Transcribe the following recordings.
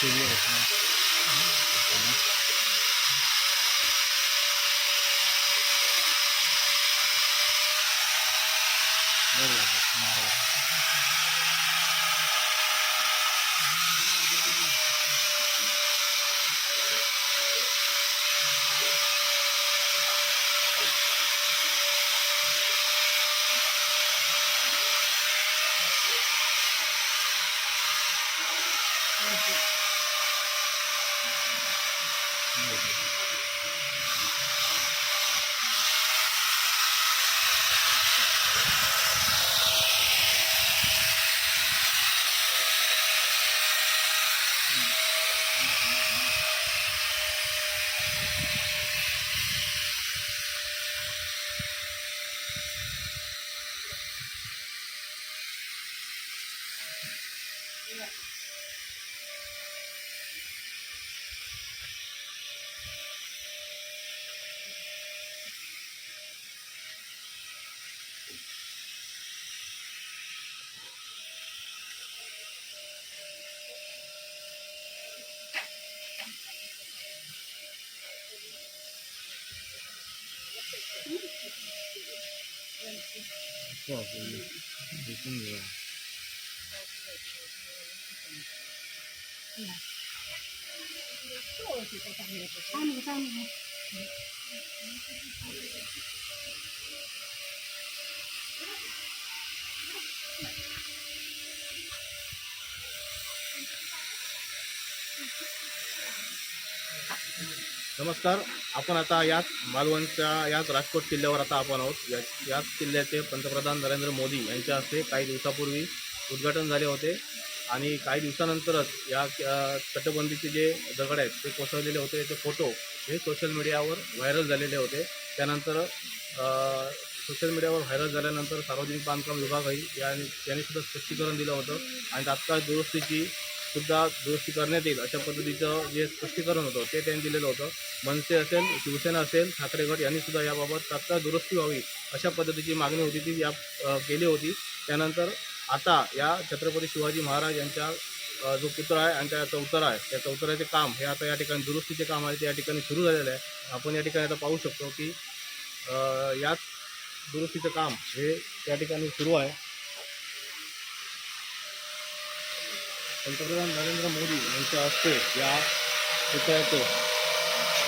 というよう。Sama sama. Thank you. नमस्कार आपण आता याच मालवणच्या याच राजकोट किल्ल्यावर आता आपण आहोत. या याच किल्ल्याचे पंतप्रधान नरेंद्र मोदी यांच्या हस्ते काही दिवसापूर्वी उद्घाटन झाले होते आणि काही दिवसानंतरच या तटबंदीचे जे दगड आहेत ते कोसळलेले होते. त्याचे फोटो हे सोशल मीडियावर व्हायरल झालेले होते. त्यानंतर सोशल मीडियावर व्हायरल झाल्यानंतर सार्वजनिक बांधकाम विभागही यांनी यांनीसुद्धा स्पष्टीकरण दिलं होतं. आणि तात्काळ दुरुस्तीची सुद्धा दुरुस्ती करण्यात येईल अशा पद्धतीचं जे स्पष्टीकरण होतं ते त्यांनी दिलेलं होतं. मनसे असेल शिवसेना असेल ठाकरे गट यांनी सुद्धा याबाबत तात्काळ दुरुस्ती व्हावी अशा पद्धतीची मागणी होती ती या केली होती. त्यानंतर आता या छत्रपती शिवाजी महाराज यांच्या जो पुतळा आहे आणि त्या चौतरा आहे त्या चौतऱ्याचे काम हे आता या ठिकाणी दुरुस्तीचे काम आहे ते या ठिकाणी सुरू झालेलं आहे. आपण या ठिकाणी आता पाहू शकतो की याच दुरुस्तीचं काम हे त्या ठिकाणी सुरू आहे. पंतप्रधान नरेंद्र मोदी यांच्या हस्ते या पुतळ्याचं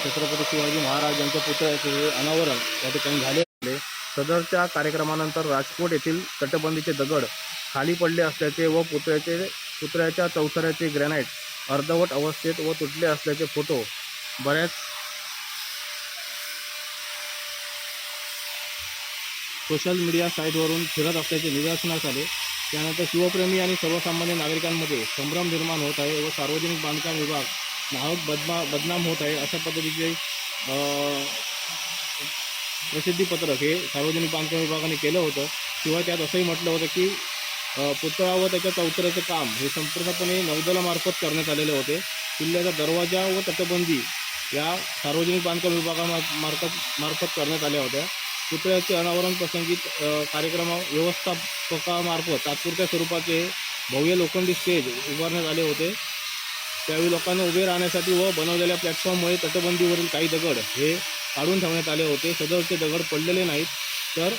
छत्रपती शिवाजी महाराज यांच्या पुतळ्याचे हे अनावरण या ठिकाणी झाले असले सदरच्या कार्यक्रमानंतर राजकोट येथील तटबंदीचे दगड खाली पडले असल्याचे व पुतळ्याचे पुतळ्याच्या चौथऱ्याचे ग्रॅनाईट अर्धवट अवस्थेत व तुटले असल्याचे फोटो बऱ्याच सोशल मीडिया साईटवरून फिरत असल्याचे निदर्शनास आले. त्यानंतर शिवप्रेमी आणि सर्वसामान्य नागरिकांमध्ये संभ्रम निर्माण होत आहे व सार्वजनिक बांधकाम विभाग नाहक बदमा बदनाम होत आहे अशा पद्धतीचे प्रसिद्धीपत्रक हे सार्वजनिक बांधकाम विभागाने केलं होतं. किंवा त्यात असंही म्हटलं होतं की पुतळा व त्याच्या चौतऱ्याचं काम हे संपूर्णपणे नौदलामार्फत करण्यात आलेले होते. किल्ल्याचा दरवाजा व तटबंदी या सार्वजनिक बांधकाम विभागामार्फत मार्फत करण्यात आल्या होत्या. पुतळ्याचे अनावरण प्रसंगी कार्यक्रम व्यवस्थापकामार्फत तात्पुरत्या स्वरूपाचे भव्य लोखंडी स्टेज उभारण्यात आले होते. त्यावेळी लोकांना उभे राहण्यासाठी व बनवलेल्या प्लॅटफॉर्ममुळे तटबंदीवरील काही दगड हे काढून ठेवण्यात आले होते. सदरचे दगड पडलेले नाहीत तर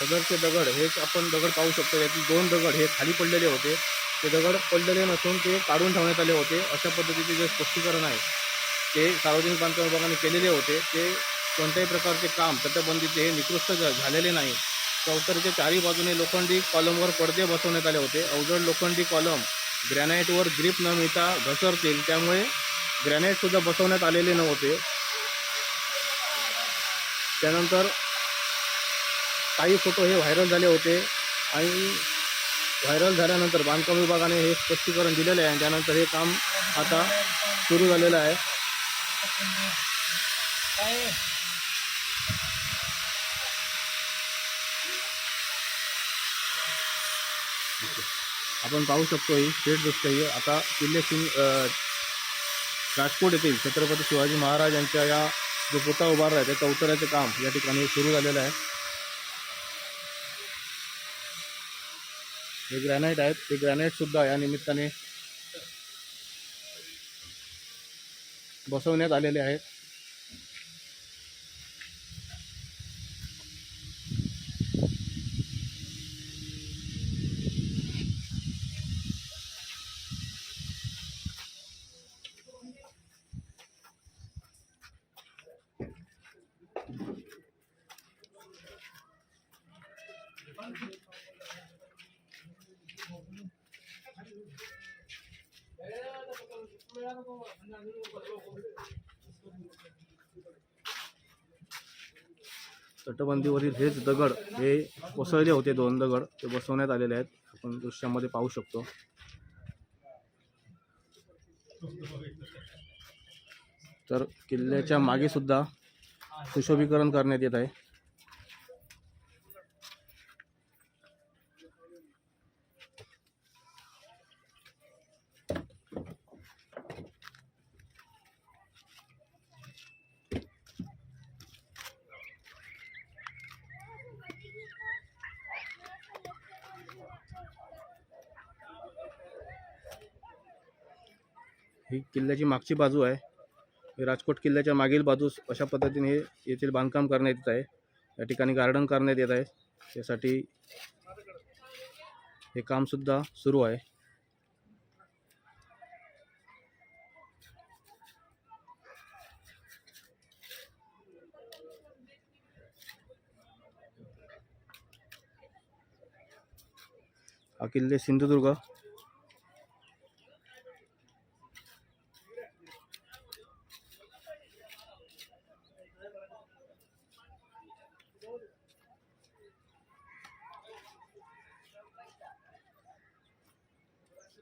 सदरचे दगड हेच आपण दगड पाहू शकतो. यातील दोन दगड हे खाली पडलेले होते. ते दगड पडलेले नसून ते काढून ठेवण्यात आले होते. अशा पद्धतीचे जे स्पष्टीकरण आहे ते सार्वजनिक बांधकाम विभागाने केलेले होते ते कोणत्याही प्रकारचे काम तटबंदीचे हे निकृष्ट झालेले नाही. चौतरीच्या चारही बाजूने लोखंडी कॉलमवर पडदे बसवण्यात आले होते. अवजड लोखंडी कॉलम ग्रॅनाईटवर ग्रीप न मिळता घसरतील त्यामुळे ग्रॅनाईटसुद्धा बसवण्यात आलेले नव्हते. त्यानंतर काही फोटो हे व्हायरल झाले होते आणि व्हायरल झाल्यानंतर बांधकाम विभागाने हे स्पष्टीकरण दिलेले आहे आणि त्यानंतर हे काम आता सुरू झालेलं आहे. काय आपण पाहू शकतो ही थेट गोष्ट ही आता किल्ले राजकोट येथील छत्रपती शिवाजी महाराज यांच्या या जो पुतळा उभारला आहे त्याच्या उतरायचे काम या ठिकाणी सुरू झालेलं आहे. हे ग्रॅनाईट आहेत. ते ग्रॅनाईटसुद्धा या निमित्ताने बसवण्यात आलेले आहेत. तटबंदीवरील हेच दगड हे कोसळले होते दोन दगड. ते बसवण्यात आलेले आहेत. आपण दृश्यामध्ये पाहू शकतो. तर किल्ल्याच्या मागे सुद्धा सुशोभीकरण करण्यात येत आहे. ही किल्ल्याची मागची बाजू आहे. हे राजकोट किल्ल्याच्या मागील बाजूस अशा पद्धतीने हे येथील बांधकाम करण्यात येत आहे. या ठिकाणी गार्डन करण्यात येत आहे. त्यासाठी हे कामसुद्धा सुरू आहे. हा किल्ले सिंधुदुर्ग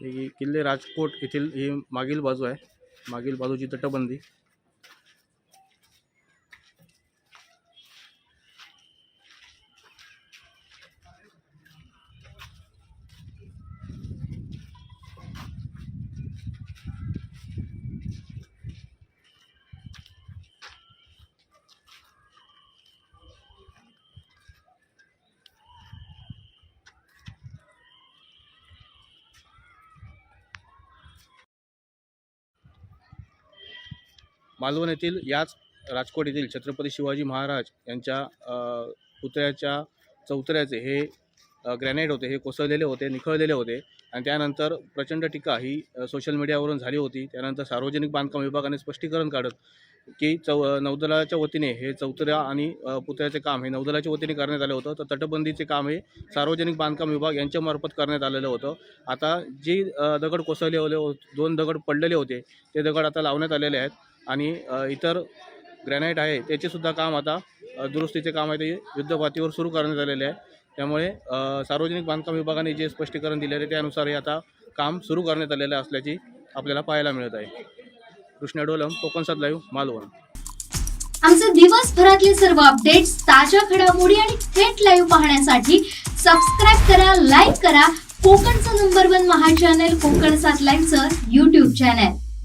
ही किल्ले राजकोट येथील ही मागील बाजू आहे. मागील बाजूची तटबंदी. मालवण येथील याच राजकोट येथील छत्रपती शिवाजी महाराज यांच्या पुतळ्याच्या चौतऱ्याचे हे ग्रॅनाईट होते हे कोसळलेले होते निखळलेले होते आणि त्यानंतर प्रचंड टीका ही सोशल मीडियावरून झाली होती. त्यानंतर सार्वजनिक बांधकाम विभागाने स्पष्टीकरण काढत की चौ नौदलाच्या वतीने हे चौतऱ्या आणि पुतळ्याचे काम हे नौदलाच्या वतीने करण्यात आलं होतं. तर तटबंदीचे काम हे सार्वजनिक बांधकाम विभाग यांच्यामार्फत करण्यात आलेलं होतं. आता जी दगड कोसळले होते दोन दगड पडलेले होते ते दगड आता लावण्यात आलेले आहेत. आणि इतर ग्रॅनाईट आहे त्याचे सुद्धा काम आता दुरुस्तीचे काम आहे ते युद्धपातीवर सुरू करण्यात आलेले आहे. त्यामुळे सार्वजनिक बांधकाम विभागाने जे स्पष्टीकरण दिलेले आहे त्यानुसार हे आता काम सुरू करण्यात आलेलं असल्याची आपल्याला पाहायला मिळत आहे. कृष्णा डोलम कोकण सात लाईव्ह मालवण. आमचे दिवसभरातले सर्व अपडेट्स ताज्या घडामोडी आणि थेट लाईव्ह पाहण्यासाठी सबस्क्राईब करा लाईक करा. कोकणचं नंबर वन महा चॅनल कोकण सात लाईव्हचं युट्यूब चॅनल